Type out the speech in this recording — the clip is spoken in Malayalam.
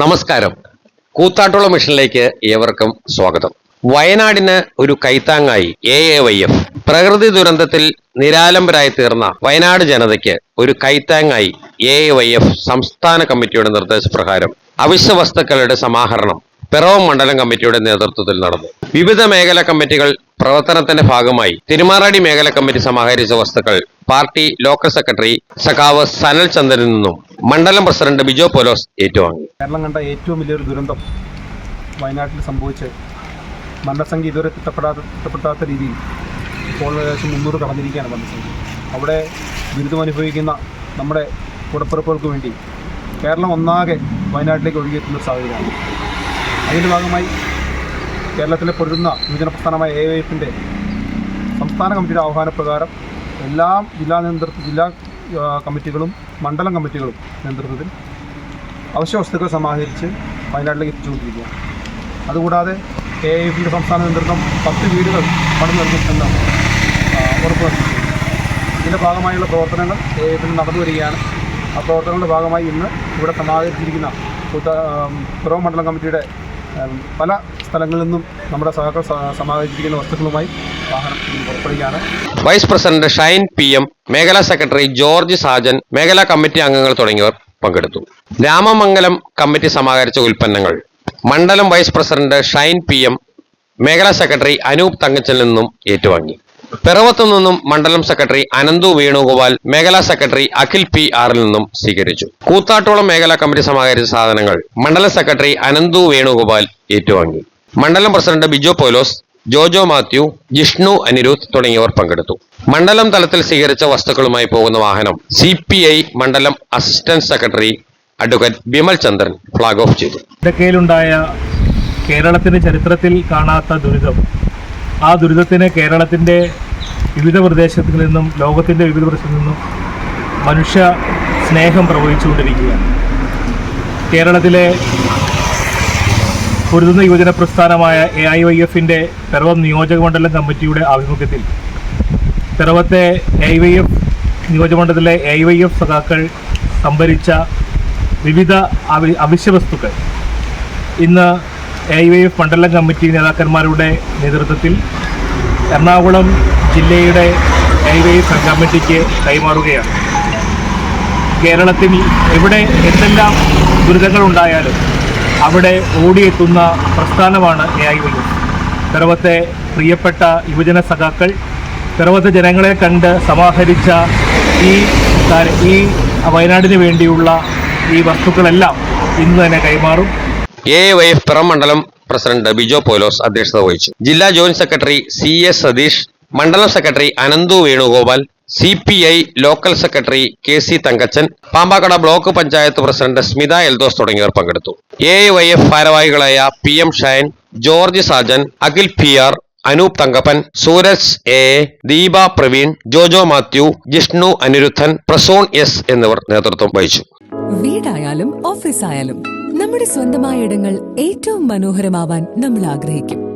നമസ്കാരം. കൂത്താട്ടുള്ള മിഷനിലേക്ക് ഏവർക്കും സ്വാഗതം. വയനാടിന് ഒരു കൈത്താങ്ങായി എ എ വൈ എഫ് പ്രകൃതി ദുരന്തത്തിൽ നിരാലംബരായി തീർന്ന വയനാട് ജനതയ്ക്ക് ഒരു കൈത്താങ്ങായി എ എ വൈ എഫ് സംസ്ഥാന കമ്മിറ്റിയുടെ നിർദ്ദേശപ്രകാരം അവശ്യ വസ്തുക്കളുടെ സമാഹരണം പിറവം മണ്ഡലം കമ്മിറ്റിയുടെ നേതൃത്വത്തിൽ നടന്നു. വിവിധ മേഖലാ കമ്മിറ്റികൾ പ്രവർത്തനത്തിന്റെ ഭാഗമായി തിരുമാറാടി മേഖലാ കമ്മിറ്റി സമാഹരിച്ച വസ്തുക്കൾ പാർട്ടി ലോക്കൽ സെക്രട്ടറി സഖാവ് സനൽ ചന്ദ്രനിൽ നിന്നും മണ്ഡലം പ്രസിഡന്റ് ബിജോ പോലോസ് ഏറ്റുവാങ്ങി. കേരളം കണ്ട ഏറ്റവും വലിയൊരു ദുരന്തം വയനാട്ടിൽ സംഭവിച്ച് മരണസംഖ്യ ഇതുവരെ തിട്ടപ്പെടാത്ത രീതിയിൽ ഇപ്പോൾ ഏകദേശം മുന്നൂറ് കടന്നിരിക്കുകയാണ് മരണസംഖ്യ. അവിടെ ദുരിതം അനുഭവിക്കുന്ന നമ്മുടെ കുടപ്പിറപ്പുകൾക്ക് വേണ്ടി കേരളം ഒന്നാകെ വയനാട്ടിലേക്ക് ഒഴുകിയെത്തുന്ന സാഹചര്യമാണ്. അതിന്റെ ഭാഗമായി കേരളത്തിലെ പൊരുതുന്ന യുവജന പ്രസ്ഥാനമായ എ എഫിന്റെ സംസ്ഥാന കമ്മിറ്റിയുടെ ആഹ്വാനപ്രകാരം എല്ലാ ജില്ലാ നേതൃത്വ ജില്ലാ കമ്മിറ്റികളും മണ്ഡലം കമ്മിറ്റികളും നേതൃത്വത്തിൽ അവശ്യ വസ്തുക്കൾ സമാഹരിച്ച് വയനാട്ടിലേക്ക് എത്തിച്ചുകൊണ്ടിരിക്കുകയാണ്. അതുകൂടാതെ കെ എ എഫിന്റെ സംസ്ഥാന നേതൃത്വം പത്ത് വീടുകൾ പണിത് നൽകും എന്ന് ഉറപ്പ് നൽകിയിട്ടുണ്ട്. ഇതിന്റെ ഭാഗമായുള്ള പ്രവർത്തനങ്ങൾ കെ എ എഫിന് നടന്നു വരികയാണ്. ആ പ്രവർത്തനങ്ങളുടെ ഭാഗമായി ഇന്ന് ഇവിടെ സമാഹരിച്ചിരിക്കുന്ന പിറവം മണ്ഡലം കമ്മിറ്റിയുടെ പല സ്ഥലങ്ങളിൽ നിന്നും നമ്മുടെ സഹാക്കൾ സ- സമാഹരിച്ചിരിക്കുന്ന വസ്തുക്കളുമായി vice president Shine P M മേഖലാ സെക്രട്ടറി ജോർജ് സാജൻ മേഖലാ കമ്മിറ്റി അംഗങ്ങൾ തുടങ്ങിയവർ പങ്കെടുത്തു. രാമമംഗലം കമ്മിറ്റി സമാഹരിച്ച ഉൽപ്പന്നങ്ങൾ. മണ്ഡലം vice president Shine P M മേഖലാ സെക്രട്ടറി അനൂപ് തങ്കച്ചൽ നിന്നും ഏറ്റുവാങ്ങി. പിറവത്തു നിന്നും മണ്ഡലം സെക്രട്ടറി അനന്തു വേണുഗോപാൽ മേഖലാ സെക്രട്ടറി അഖിൽ പി ആറിൽ നിന്നും സ്വീകരിച്ചു. കൂത്താട്ടോളം മേഖലാ കമ്മിറ്റി സമാഹരിച്ച സാധനങ്ങൾ മണ്ഡലം സെക്രട്ടറി അനന്തു വേണുഗോപാൽ ഏറ്റുവാങ്ങി. മണ്ഡലം പ്രസിഡന്റ് ബിജോ പോലോസ് ജോജോ മാത്യു ജിഷ്ണു അനിരുദ്ധ് തുടങ്ങിയവർ പങ്കെടുത്തു. മണ്ഡലം തലത്തിൽ സ്വീകരിച്ച വസ്തുക്കളുമായി പോകുന്ന വാഹനം സി മണ്ഡലം assistant secretary advocate Vimal Chandran flag off ചെയ്തു. ഇടക്കയിലുണ്ടായ കേരളത്തിന്റെ ചരിത്രത്തിൽ കാണാത്ത ദുരിതം. ആ ദുരിതത്തിന് കേരളത്തിന്റെ വിവിധ പ്രദേശത്തിൽ നിന്നും ലോകത്തിന്റെ വിവിധ പ്രദേശത്തു നിന്നും മനുഷ്യ സ്നേഹം പ്രവഹിച്ചുകൊണ്ടിരിക്കുകയാണ്. കേരളത്തിലെ പൊരുതുന്ന യുവജന പ്രസ്ഥാനമായ എ ഐ വൈ എഫിന്റെ പിറവം നിയോജക മണ്ഡലം കമ്മിറ്റിയുടെ ആഭിമുഖ്യത്തിൽ. പിറവത്തെ എ ഐ വൈ എഫ് നിയോജകമണ്ഡലത്തിലെ എ ഐ വൈ എഫ് സഖാക്കൾ സംഭരിച്ച വിവിധ അവി അവശ്യ വസ്തുക്കൾ ഇന്ന് എ ഐ വൈ എഫ് മണ്ഡലം കമ്മിറ്റി നേതാക്കന്മാരുടെ നേതൃത്വത്തിൽ എറണാകുളം ജില്ലയുടെ എ ഐ വൈ എഫ് കമ്മിറ്റിക്ക് കൈമാറുകയാണ്. കേരളത്തിൽ എവിടെ എന്തെല്ലാം ദുരിതങ്ങളുണ്ടായാലും അവിടെ ഓടിയെത്തുന്ന പ്രസ്ഥാനമാണ് എ ഐ വൈ പിറവത്തെ പ്രിയപ്പെട്ട യുവജന സഖാക്കൾ പിറവത്തെ ജനങ്ങളെ കണ്ട് സമാഹരിച്ച ഈ ഈ വയനാടിന് വേണ്ടിയുള്ള ഈ വസ്തുക്കളെല്ലാം ഇന്ന് തന്നെ കൈമാറും. എ വൈ എഫ് പിറം മണ്ഡലം പ്രസിഡന്റ് ബിജോ പോലോസ് അധ്യക്ഷത വഹിച്ചു. ജില്ലാ joint secretary C S Satheesh മണ്ഡലം secretary Ananthu Venugopal C P I local secretary K C Thankachan Pampakuda block panchayat president Smitha Eldhose തുടങ്ങിയവർ പങ്കെടുത്തു. എ വൈ എഫ് ഭാരവാഹികളായ P M Shine George Sajan Akhil P R Anoop Thankappan Sooraj A Deepa Praveen Jojo Mathew Jishnu Anirudhan Prasone S എന്നിവർ നേതൃത്വം വഹിച്ചു. വീടായാലും ഓഫീസായാലും നമ്മുടെ സ്വന്തമായ ഇടങ്ങൾ ഏറ്റവും മനോഹരമാവാൻ നമ്മൾ ആഗ്രഹിക്കും.